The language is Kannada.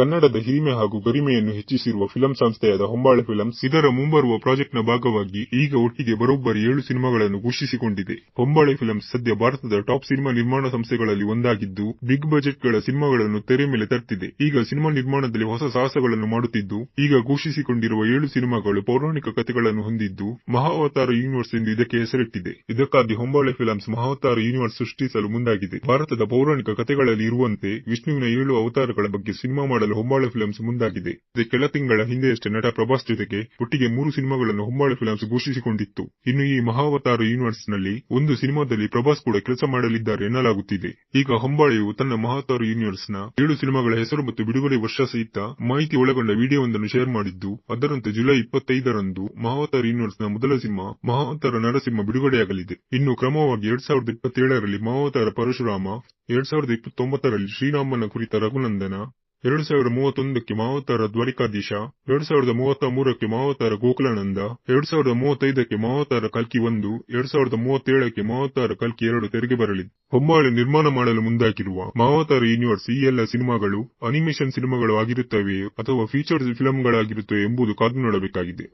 ಕನ್ನಡದ ಹಿರಿಮೆ ಹಾಗೂ ಗರಿಮೆಯನ್ನು ಹೆಚ್ಚಿಸಿರುವ ಫಿಲಂ ಸಂಸ್ಥೆಯಾದ ಹೊಂಬಾಳೆ ಫಿಲಂಸ್ ಇದರ ಮುಂಬರುವ ಪ್ರಾಜೆಕ್ಟ್ನ ಭಾಗವಾಗಿ ಈಗ ಒಟ್ಟಿಗೆ ಬರೋಬ್ಬರಿ ಏಳು ಸಿನಿಮಾಗಳನ್ನು ಘೋಷಿಸಿಕೊಂಡಿದೆ. ಹೊಂಬಾಳೆ ಫಿಲಂಸ್ ಸದ್ಯ ಭಾರತದ ಟಾಪ್ ಸಿನಿಮಾ ನಿರ್ಮಾಣ ಸಂಸ್ಥೆಗಳಲ್ಲಿ ಒಂದಾಗಿದ್ದು, ಬಿಗ್ ಬಜೆಟ್ಗಳ ಸಿನಿಮಾಗಳನ್ನು ತೆರೆ ಮೇಲೆ ತರ್ತಿದೆ. ಈಗ ಸಿನಿಮಾ ನಿರ್ಮಾಣದಲ್ಲಿ ಹೊಸ ಸಾಹಸಗಳನ್ನು ಮಾಡುತ್ತಿದ್ದು, ಈಗ ಘೋಷಿಸಿಕೊಂಡಿರುವ ಏಳು ಸಿನಿಮಾಗಳು ಪೌರಾಣಿಕ ಕಥೆಗಳನ್ನು ಹೊಂದಿದ್ದು, ಮಹಾವತಾರ ಯೂನಿವರ್ಸ್ ಎಂದು ಇದಕ್ಕೆ ಹೆಸರಿಟ್ಟಿದೆ. ಇದಕ್ಕಾಗಿ ಹೊಂಬಾಳೆ ಫಿಲಂಸ್ ಮಹಾವತಾರ ಯೂನಿವರ್ಸ್ ಸೃಷ್ಟಿಸಲು ಮುಂದಾಗಿದೆ. ಭಾರತದ ಪೌರಾಣಿಕ ಕಥೆಗಳಲ್ಲಿ ಇರುವಂತೆ ವಿಷ್ಣುವಿನ ಏಳು ಅವತಾರಗಳ ಬಗ್ಗೆ ಸಿನಿಮಾ ಮಾಡಲು ಹೊಂಬಾಳೆ ಫಿಲಂಸ್ ಮುಂದಾಗಿದೆ. ಕೆಲ ತಿಂಗಳ ಹಿಂದೆಯಷ್ಟೇ ನಟ ಪ್ರಭಾಸ್ ಜೊತೆಗೆ ಒಟ್ಟಿಗೆ ಮೂರು ಸಿನಿಮಾಗಳನ್ನು ಹೊಂಬಾಳೆ ಫಿಲಂಸ್ ಘೋಷಿಸಿಕೊಂಡಿತ್ತು. ಇನ್ನು ಈ ಮಹಾವತಾರ ಯೂನಿವರ್ಸ್ನಲ್ಲಿ ಒಂದು ಸಿನಿಮಾದಲ್ಲಿ ಪ್ರಭಾಸ್ ಕೂಡ ಕೆಲಸ ಮಾಡಲಿದ್ದಾರೆ ಎನ್ನಲಾಗುತ್ತಿದೆ. ಈಗ ಹೊಂಬಾಳೆಯು ತನ್ನ ಮಹಾವತಾರ ಯೂನಿವರ್ಸ್ನ ಏಳು ಸಿನಿಮಾಗಳ ಹೆಸರು ಮತ್ತು ಬಿಡುಗಡೆ ವರ್ಷ ಸಹಿತ ಮಾಹಿತಿ ಒಳಗೊಂಡ ವಿಡಿಯೋವೊಂದನ್ನು ಶೇರ್ ಮಾಡಿದ್ದು, ಅದರಂತೆ ಜುಲೈ ಇಪ್ಪತ್ತೈದರಂದು ಮಹಾವತಾರ ಯೂನಿವರ್ಸ್ನ ಮೊದಲ ಸಿನಿಮಾ ಮಹಾವತಾರ ನರಸಿಂಹ ಬಿಡುಗಡೆಯಾಗಲಿದೆ. ಇನ್ನು ಕ್ರಮವಾಗಿ ಎರಡ್ ಸಾವಿರದ ಇಪ್ಪತ್ತೇಳರಲ್ಲಿ ಮಹಾವತಾರ ಪರಶುರಾಮ, ಎರಡ್ ಸಾವಿರದ ಇಪ್ಪತ್ತೊಂಬತ್ತರಲ್ಲಿ ಶ್ರೀರಾಮನ ಕುರಿತ ರಘುನಂದನ ಎರಡು ಸಾವಿರದ ಮೂವತ್ತೊಂದಕ್ಕೆ ಮಹಾವತಾರ ದ್ವಾರಿಕಾಧೀಶ, ಎರಡು ಸಾವಿರದ ಮೂವತ್ತ ಮೂರಕ್ಕೆ ಮಾವತರ ಗೋಕುಲಾನಂದ, ಎರಡು ಸಾವಿರದ ಮೂವತ್ತೈದಕ್ಕೆ ಮಾವತಾರ ಕಲ್ಕಿ ಒಂದು, ಎರಡು ಸಾವಿರದ ಮೂವತ್ತೇಳಕ್ಕೆ ಮಾವತ್ತಾರ ಕಲ್ಕಿ ಎರಡು ತೆರೆಗೆ ಬರಲಿದೆ ಹೊಂಬಾಳೆ ನಿರ್ಮಾಣ ಮಾಡಲು ಮುಂದಾಗಿರುವ ಮಾವತಾರ ಯೂನಿವರ್ಸ್ ಈ ಎಲ್ಲ ಸಿನಿಮಾಗಳು, ಅನಿಮೇಷನ್ ಸಿನಿಮಾಗಳು ಆಗಿರುತ್ತವೆಯೇ ಅಥವಾ ಫೀಚರ್ ಫಿಲಂಗಳಾಗಿರುತ್ತವೆ ಎಂಬುದು ಕಾದು ನೋಡಬೇಕಾಗಿದೆ.